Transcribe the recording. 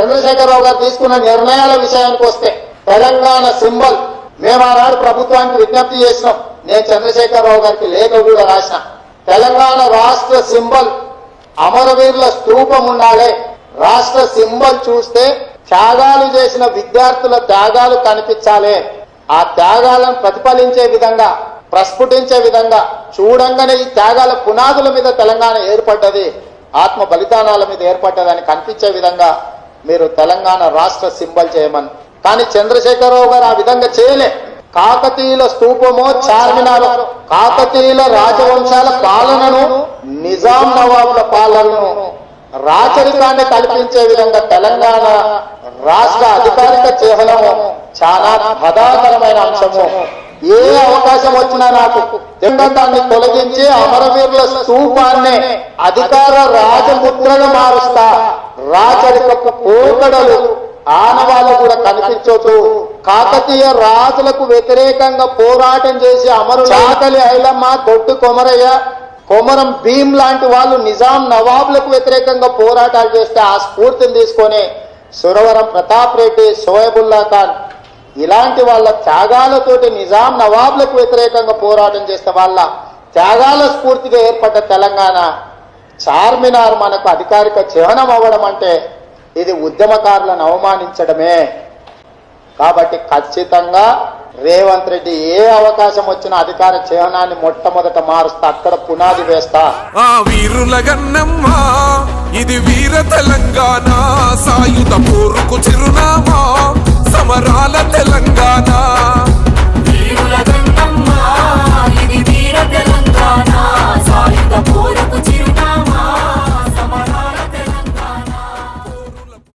చంద్రశేఖరరావు గారు తీసుకున్న నిర్ణయాల విషయానికి వస్తే తెలంగాణ సింబల్ మేము ఆనాడు ప్రభుత్వానికి విజ్ఞప్తి చేసినాం. నేను చంద్రశేఖరరావు గారికి లేఖ కూడా రాసిన. తెలంగాణ రాష్ట్ర సింబల్ అమరవీరుల స్తూపం ఉండాలి. రాష్ట్ర సింబల్ చూస్తే త్యాగాలు చేసిన విద్యార్థుల త్యాగాలు కనిపించాలి. ఆ త్యాగాలను ప్రతిఫలించే విధంగా ప్రస్ఫుటించే విధంగా చూడంగానే ఈ త్యాగాల పునాదుల మీద తెలంగాణ ఏర్పడ్డది. ఆత్మ బలిదానాల మీద ఏర్పడ్డదని కనిపించే విధంగా మీరు తెలంగాణ రాష్ట్ర సింబల్ చేయమని. కానీ చంద్రశేఖరరావు గారు ఆ విధంగా చేయలే. కాకతీయుల స్తూపమో చార్మినార్ కాకతీయుల రాజవంశాల పాలనను నిజాం నవాబుల పాలనను రాచరికాన్ని కల్పించే విధంగా తెలంగాణ రాష్ట్ర అధికారిక చిహ్నము చాలా బాధాకరమైన అంశము. ఏ అవకాశం వచ్చినా నాకు దాన్ని తొలగించి అమరవీరుల స్తూపాన్ని అధికార రాజముద్రగా మారుస్తా. రాచరికపు పోకడలు ఆనవాళ్ళు కూడా కనిపించొద్దు. కాకతీయ రాజులకు వ్యతిరేకంగా పోరాటం చేసి అమరు చాకలి ఐలమ్మ దొడ్డు కొమరయ్య కొమరం భీమ్ లాంటి వాళ్ళు నిజాం నవాబులకు వ్యతిరేకంగా పోరాటాలు చేస్తే ఆ స్ఫూర్తిని తీసుకొని సురవరం ప్రతాప్ రెడ్డి సోయబుల్లా ఖాన్ ఇలాంటి వాళ్ళ త్యాగాలతోటి నిజాం నవాబులకు వ్యతిరేకంగా పోరాటం చేస్తే వాళ్ళ త్యాగాల స్ఫూర్తిగా ఏర్పడ్డ తెలంగాణ చార్మినార్ మనకు అధికారిక చిహ్నం అవ్వడం అంటే ఇది ఉద్యమకారులను అవమానించడమే. కాబట్టి ఖచ్చితంగా రేవంత్ రెడ్డి ఏ అవకాశం వచ్చినా అధికార చిహ్నాన్ని మొట్టమొదట మారుస్తా అక్కడ పునాది వేస్తా. వీరుల ఇది వీర తెలంగాణ సాయుధ పోరుకు చిరునామా సమరాల తెలంగాణ.